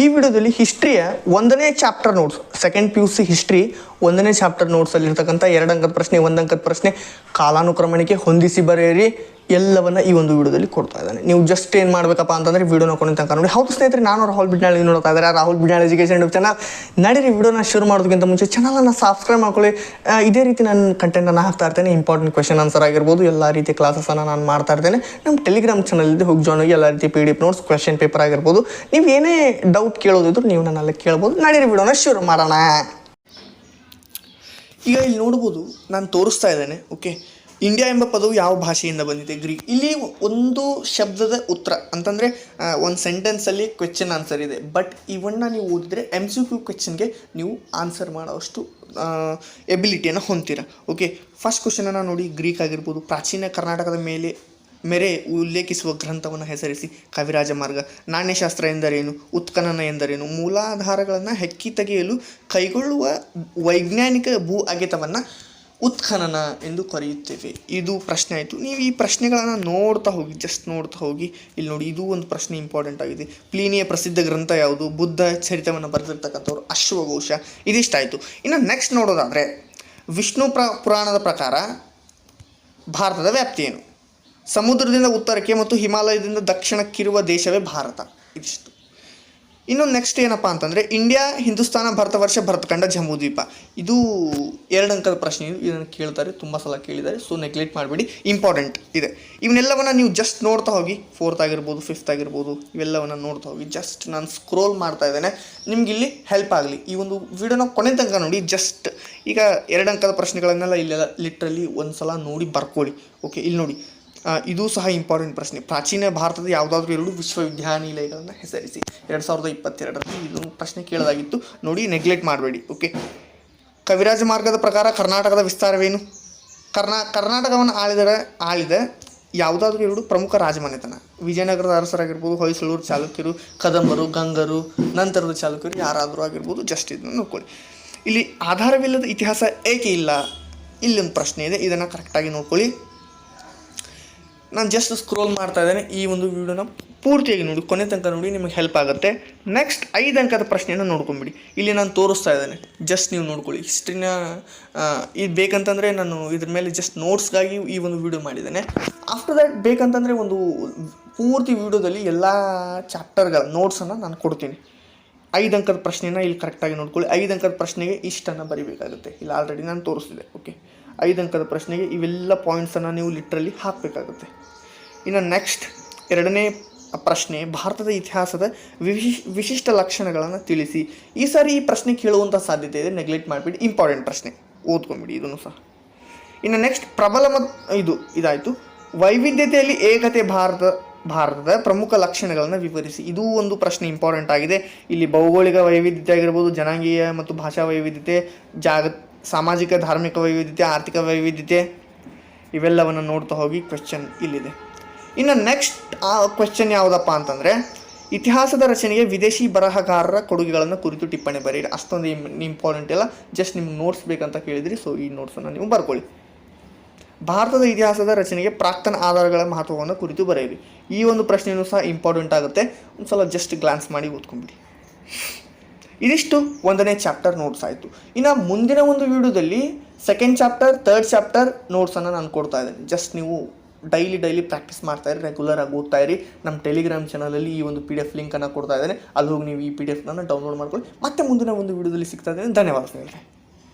ಈ ವಿಡಿಯೋದಲ್ಲಿ ಹಿಸ್ಟ್ರಿಯ ಒಂದನೇ chapter notes second P U C history ಒಂದನೇ ಚಾಪ್ಟರ್ ನೋಟ್ಸಲ್ಲಿರ್ತಕ್ಕಂಥ ಎರಡು ಅಂಕದ ಪ್ರಶ್ನೆ, ಒಂದು ಅಂಕದ ಪ್ರಶ್ನೆ ಕಾಲಾನುಕ್ರಮಣಿಕೆ ಹೊಂದಿಸಿ ಬರೆಯಿರಿ, ಎಲ್ಲವನ್ನ ಈ ಒಂದು ವಿಡಿಯೋದಲ್ಲಿ ಕೊಡ್ತಾ ಇದ್ದಾನೆ. ನೀವು ಜಸ್ಟ್ ಏನು ಮಾಡಬೇಕಪ್ಪ ಅಂತಂದ್ರೆ ವಿಡಿಯೋನ ಕೊನೆ ತನಕ ನೋಡಿ. ಹೌದು ಸ್ನೇಹಿತರೆ, ನಾನು ರಾಹುಲ್ ಬಿಡ್ನಾಳಿ ನೋಡ್ತಾ ಇದ್ದಾರೆ. Rahul Bidnal education YouTube channel ನಡೀರಿ, ವಿಡಿಯೋನ ಶುರು ಮಾಡೋದಕ್ಕಿಂತ ಮುಂಚೆ ಚಾನಲನ್ನು ಸಬ್ಸ್ಕ್ರೈಬ್ ಮಾಡ್ಕೊಳ್ಳಿ. ಇದೇ ರೀತಿ ನಾನು ಕಂಟೆಂಟನ್ನು ಹಾಕ್ತಾ ಇರ್ತೇನೆ. ಇಂಪಾರ್ಟೆಂಟ್ ಕ್ವೆಶನ್ ಆನ್ಸರ್ ಆಗಿರ್ಬೋದು, ಎಲ್ಲ ರೀತಿಯ ಕ್ಲಾಸಸನ್ನು ನಾನು ಮಾಡ್ತಾ ಇರ್ತೇನೆ. ನಮ್ಮ ಟೆಲಿಗ್ರಾಮ್ ಚಾನಲ್ ಹೋಗಿ ಜಾಯ್ನ್ ಆಗಿ ಎಲ್ಲ ರೀತಿ P D F notes question paper ಆಗಿರ್ಬೋದು. ನೀವು ಏನೇ ಡೌಟ್ ಕೇಳೋದಿದ್ರು ನೀವು ನನ್ನಲ್ಲಿ ಕೇಳ್ಬೋದು. ನಡೀರಿ, ವಿಡಿಯೋನ ಶುರು ಮಾಡೋಣ. ಈಗ ಇಲ್ಲಿ ನೋಡ್ಬೋದು ನಾನು ತೋರಿಸ್ತಾ ಇದ್ದೇನೆ ಓಕೆ ಇಂಡಿಯಾ ಎಂಬ ಪದವು ಯಾವ ಭಾಷೆಯಿಂದ ಬಂದಿದೆ ಗ್ರೀಕ್ ಇಲ್ಲಿ ಒಂದು ಶಬ್ದದ ಉತ್ತರ, ಅಂತಂದರೆ ಒಂದು ಸೆಂಟೆನ್ಸಲ್ಲಿ ಕ್ವೆಶ್ಚನ್ ಆನ್ಸರ್ ಇದೆ. ಬಟ್ ಇವನ್ನ ನೀವು ಓದಿದ್ರೆ ಎಂ ಸಿ ಕ್ಯೂ ಕ್ವೆಶ್ಚನ್ಗೆ ನೀವು ಆನ್ಸರ್ ಮಾಡೋಷ್ಟು ಎಬಿಲಿಟಿಯನ್ನು ಹೊಂತೀರ ಓಕೆ ಫಸ್ಟ್ ಕ್ವಶನನ್ನು ನೋಡಿ ಗ್ರೀಕ್ ಆಗಿರ್ಬೋದು, ಪ್ರಾಚೀನ ಕರ್ನಾಟಕದ ಮೇಲೆ ಮೇರೆ ಉಲ್ಲೇಖಿಸುವ ಗ್ರಂಥವನ್ನು ಹೆಸರಿಸಿ ಕವಿರಾಜ ಮಾರ್ಗ. ನಾಣ್ಯಶಾಸ್ತ್ರ ಎಂದರೇನು? ಉತ್ಖನನ ಎಂದರೇನು? ಮೂಲಾಧಾರಗಳನ್ನು ಹೆಕ್ಕಿ ತೆಗೆಯಲು ಕೈಗೊಳ್ಳುವ ವೈಜ್ಞಾನಿಕ ಭೂ ಅಗೆತವನ್ನು ಉತ್ಖನನ ಎಂದು ಕರೆಯುತ್ತೇವೆ. ಇದು ಪ್ರಶ್ನೆ ಆಯಿತು. ನೀವು ಈ ಪ್ರಶ್ನೆಗಳನ್ನು ನೋಡ್ತಾ ಹೋಗಿ ಜಸ್ಟ್ ನೋಡ್ತಾ ಹೋಗಿ. ಇಲ್ಲಿ ನೋಡಿ, ಇದು ಒಂದು ಪ್ರಶ್ನೆ ಇಂಪಾರ್ಟೆಂಟ್ ಆಗಿದೆ. ಪ್ಲೀನಿಯ ಪ್ರಸಿದ್ಧ ಗ್ರಂಥ ಯಾವುದು? ಬುದ್ಧ ಚರಿತವನ್ನು ಬರೆದಿರ್ತಕ್ಕಂಥವ್ರು ಅಶ್ವಘೋಷ. ಇದಿಷ್ಟಾಯಿತು ಇನ್ನು ನೆಕ್ಸ್ಟ್ ನೋಡೋದಾದರೆ, ವಿಷ್ಣು ಪ್ರ ಪುರಾಣದ ಪ್ರಕಾರ ಭಾರತದ ವ್ಯಾಪ್ತಿ ಏನು? ಸಮುದ್ರದಿಂದ ಉತ್ತರಕ್ಕೆ ಮತ್ತು ಹಿಮಾಲಯದಿಂದ ದಕ್ಷಿಣಕ್ಕಿರುವ ದೇಶವೇ ಭಾರತ. ಇದಿಷ್ಟು. ಇನ್ನು ನೆಕ್ಸ್ಟ್ ಏನಪ್ಪ ಅಂತಂದರೆ, ಇಂಡಿಯಾ, ಹಿಂದೂಸ್ತಾನ ಭರತವರ್ಷ ಭರತಖಂಡ ಜಂಬೂದ್ವೀಪ ಇದು ಎರಡು ಅಂಕದ ಪ್ರಶ್ನೆ ಇದು ಇದನ್ನು ಕೇಳ್ತಾರೆ, ತುಂಬ ಸಲ ಕೇಳಿದ್ದಾರೆ ಸೊ ನೆಗ್ಲೆಕ್ಟ್ ಮಾಡಬೇಡಿ ಇಂಪಾರ್ಟೆಂಟ್ ಇದೆ. ಇವನ್ನೆಲ್ಲವನ್ನು ನೀವು ಜಸ್ಟ್ ನೋಡ್ತಾ ಹೋಗಿ ಫೋರ್ತ್ ಆಗಿರ್ಬೋದು ಫಿಫ್ತ್ ಆಗಿರ್ಬೋದು, ಇವೆಲ್ಲವನ್ನು ನೋಡ್ತಾ ಹೋಗಿ ಜಸ್ಟ್ ನಾನು ಸ್ಕ್ರೋಲ್ ಮಾಡ್ತಾ ಇದ್ದೇನೆ ನಿಮ್ಗೆ ಇಲ್ಲಿ ಹೆಲ್ಪ್ ಆಗಲಿ. ಈ ಒಂದು ವಿಡಿಯೋನ ಕೊನೆ ತನಕ ನೋಡಿ ಜಸ್ಟ್ ಈಗ ಎರಡು ಅಂಕದ ಪ್ರಶ್ನೆಗಳನ್ನೆಲ್ಲ ಇಲ್ಲೆಲ್ಲ ಲಿಟ್ರಲಿ ಒಂದು ಸಲ ನೋಡಿ ಬರ್ಕೊಳ್ಳಿ. ಓಕೆ ಇಲ್ಲಿ ನೋಡಿ. ಇದು ಸಹ ಇಂಪಾರ್ಟೆಂಟ್ ಪ್ರಶ್ನೆ. ಪ್ರಾಚೀನ ಭಾರತದ ಯಾವುದಾದ್ರೂ ಎರಡು ವಿಶ್ವವಿದ್ಯಾನಿಲಯಗಳನ್ನು ಹೆಸರಿಸಿ. ಎರಡು ಸಾವಿರದ ಇಪ್ಪತ್ತೆರಡರಲ್ಲಿ ಇದು ಪ್ರಶ್ನೆ ಕೇಳಲಾಗಿತ್ತು. ನೋಡಿ ನೆಗ್ಲೆಕ್ಟ್ ಮಾಡಬೇಡಿ ಓಕೆ ಕವಿರಾಜ ಮಾರ್ಗದ ಪ್ರಕಾರ ಕರ್ನಾಟಕದ ವಿಸ್ತಾರವೇನು? ಕರ್ನಾ, ಕರ್ನಾಟಕವನ್ನು ಆಳಿದರೆ, ಆಳಿದ ಯಾವುದಾದ್ರೂ ಎರಡು ಪ್ರಮುಖ ರಾಜಮನೆತನ ವಿಜಯನಗರದ ಅರಸರಾಗಿರ್ಬೋದು ಹೊಯ್ಸಳೂರು ಚಾಲುಕ್ಯರು, ಕದಂಬರು, ಗಂಗರು, ನಂತರದ ಚಾಲುಕ್ಯರು ಯಾರಾದರೂ ಆಗಿರ್ಬೋದು ಜಸ್ಟ್ ಇದನ್ನು ನೋಡ್ಕೊಳ್ಳಿ. ಇಲ್ಲಿ ಆಧಾರವಿಲ್ಲದ ಇತಿಹಾಸ ಏಕೆ ಇಲ್ಲ? ಇಲ್ಲೊಂದು ಪ್ರಶ್ನೆ ಇದೆ, ಇದನ್ನು ಕರೆಕ್ಟಾಗಿ ನೋಡ್ಕೊಳ್ಳಿ. ನಾನು ಜಸ್ಟ್ ಸ್ಕ್ರೋಲ್ ಮಾಡ್ತಾ ಇದ್ದೇನೆ. ಈ ಒಂದು ವಿಡಿಯೋನ ಪೂರ್ತಿಯಾಗಿ ನೋಡಿ, ಕೊನೆ ತನಕ ನೋಡಿ ನಿಮಗೆ ಹೆಲ್ಪ್ ಆಗುತ್ತೆ. ನೆಕ್ಸ್ಟ್ ಐದು ಅಂಕದ ಪ್ರಶ್ನೆಯನ್ನು ನೋಡ್ಕೊಂಬಿಡಿ. ಇಲ್ಲಿ ನಾನು ತೋರಿಸ್ತಾ ಇದ್ದೇನೆ. ಜಸ್ಟ್ ನೀವು ನೋಡ್ಕೊಳ್ಳಿ. ಹಿಸ್ಟ್ರಿನ ಇದು ಬೇಕಂತಂದರೆ ನಾನು ಇದ್ರ ಮೇಲೆ ಜಸ್ಟ್ ನೋಟ್ಸ್ಗಾಗಿ ಈ ಒಂದು ವಿಡಿಯೋ ಮಾಡಿದ್ದೇನೆ. ಆಫ್ಟರ್ ದ್ಯಾಟ್ ಬೇಕಂತಂದರೆ ಒಂದು ಪೂರ್ತಿ ವಿಡಿಯೋದಲ್ಲಿ ಎಲ್ಲ ಚಾಪ್ಟರ್ಗಳ ನೋಟ್ಸನ್ನು ನಾನು ಕೊಡ್ತೀನಿ. ಐದು ಅಂಕದ ಪ್ರಶ್ನೆಯನ್ನು ಇಲ್ಲಿ ಕರೆಕ್ಟಾಗಿ ನೋಡ್ಕೊಳ್ಳಿ. ಐದು ಅಂಕದ ಪ್ರಶ್ನೆಗೆ ಇಷ್ಟನ್ನು ಬರಿಬೇಕಾಗುತ್ತೆ. ಇಲ್ಲಿ ಆಲ್ರೆಡಿ ನಾನು ತೋರಿಸ್ತಿದ್ದೆ. ಓಕೆ ಐದು ಅಂಕದ ಪ್ರಶ್ನೆಗೆ ಇವೆಲ್ಲ ಪಾಯಿಂಟ್ಸನ್ನು ನೀವು ಲಿಟ್ರಲ್ಲಿ ಹಾಕಬೇಕಾಗುತ್ತೆ. ಇನ್ನು ನೆಕ್ಸ್ಟ್ ಎರಡನೇ ಪ್ರಶ್ನೆ, ಭಾರತದ ಇತಿಹಾಸದ ವಿಶಿ, ವಿಶಿಷ್ಟ ಲಕ್ಷಣಗಳನ್ನು ತಿಳಿಸಿ. ಈ ಸಾರಿ ಈ ಪ್ರಶ್ನೆ ಕೇಳುವಂಥ ಸಾಧ್ಯತೆ ಇದೆ ನೆಗ್ಲೆಕ್ಟ್ ಮಾಡಿಬಿಡಿ ಇಂಪಾರ್ಟೆಂಟ್ ಪ್ರಶ್ನೆ. ಓದ್ಕೊಂಬಿಡಿ ಇದನ್ನು ಸಹ. ಇನ್ನು ನೆಕ್ಸ್ಟ್ ಪ್ರಬಲ ಮತ್ತು ಇದು, ಇದಾಯಿತು. ವೈವಿಧ್ಯತೆಯಲ್ಲಿ ಏಕತೆ ಭಾರತ, ಭಾರತದ ಪ್ರಮುಖ ಲಕ್ಷಣಗಳನ್ನು ವಿವರಿಸಿ. ಇದು ಒಂದು ಪ್ರಶ್ನೆ ಇಂಪಾರ್ಟೆಂಟ್ ಆಗಿದೆ. ಇಲ್ಲಿ ಭೌಗೋಳಿಕ ವೈವಿಧ್ಯತೆ ಆಗಿರ್ಬೋದು, ಜನಾಂಗೀಯ ಮತ್ತು ಭಾಷಾ ವೈವಿಧ್ಯತೆ, ಜಾಗ ಸಾಮಾಜಿಕ, ಧಾರ್ಮಿಕ ವೈವಿಧ್ಯತೆ, ಆರ್ಥಿಕ ವೈವಿಧ್ಯತೆ ಇವೆಲ್ಲವನ್ನು ನೋಡ್ತಾ ಹೋಗಿ ಕ್ವೆಶ್ಚನ್ ಇಲ್ಲಿದೆ. ಇನ್ನು ನೆಕ್ಸ್ಟ್ ಆ ಕ್ವೆಶ್ಚನ್ ಯಾವುದಪ್ಪ ಅಂತಂದರೆ, ಇತಿಹಾಸದ ರಚನೆಗೆ ವಿದೇಶಿ ಬರಹಗಾರರ ಕೊಡುಗೆಗಳನ್ನು ಕುರಿತು ಟಿಪ್ಪಣಿ ಬರೀರಿ. ಅಷ್ಟೊಂದು ಇಂಪಾರ್ಟೆಂಟ್ ಇಲ್ಲ. ಜಸ್ಟ್ ನಿಮ್ಗೆ ನೋಟ್ಸ್ ಬೇಕಂತ ಕೇಳಿದ್ರಿ ಸೊ ಈ ನೋಟ್ಸನ್ನು ನೀವು ಬರ್ಕೊಳ್ಳಿ. ಭಾರತದ ಇತಿಹಾಸದ ರಚನೆಗೆ ಪ್ರಾಕ್ತನ ಆಧಾರಗಳ ಮಹತ್ವವನ್ನು ಕುರಿತು ಬರೆಯಿರಿ. ಈ ಒಂದು ಪ್ರಶ್ನೆಯೂ ಸಹ ಇಂಪಾರ್ಟೆಂಟ್ ಆಗುತ್ತೆ. ಒಂದು ಸಲ ಜಸ್ಟ್ ಗ್ಲಾನ್ಸ್ ಮಾಡಿ ಓದ್ಕೊಂಬಿಡಿ. ಇದಿಷ್ಟು ಒಂದನೇ ಚಾಪ್ಟರ್ ನೋಟ್ಸ್ ಆಯಿತು. ಇನ್ನು ಮುಂದಿನ ಒಂದು ವಿಡಿಯೋದಲ್ಲಿ ಸೆಕೆಂಡ್ ಚಾಪ್ಟರ್ ತರ್ಡ್ ಚಾಪ್ಟರ್ ನೋಟ್ಸನ್ನು ನಾನು ಕೊಡ್ತಾ ಇದ್ದೇನೆ. ಜಸ್ಟ್ ನೀವು ಡೈಲಿ ಡೈಲಿ ಪ್ರಾಕ್ಟೀಸ್ ಮಾಡ್ತಾ ಇರಿ ರೆಗ್ಯುಲರ್ ಆಗಿ ಓದ್ತಾ ಇರಿ. ನಮ್ಮ ಟೆಲಿಗ್ರಾಮ್ ಚಾನಲಲ್ಲಿ ಈ ಒಂದು ಪಿ ಡಿ ಎಫ್ ಲಿಂಕನ್ನು ಕೊಡ್ತಾ ಇದ್ದೇನೆ. ಅಲ್ಲಿ ಹೋಗಿ ನೀವು ಈ ಪಿ ಡಿ ಎಫ್ನ ಡೌನ್ಲೋಡ್ ಮಾಡ್ಕೊಳ್ಳಿ. ಮತ್ತೆ ಮುಂದಿನ ಒಂದು ವಿಡಿಯೋದಲ್ಲಿ ಸಿಗ್ತಾ ಇದ್ದೇನೆ. ಧನ್ಯವಾದ ಸ್ನೇಹಿತರೆ.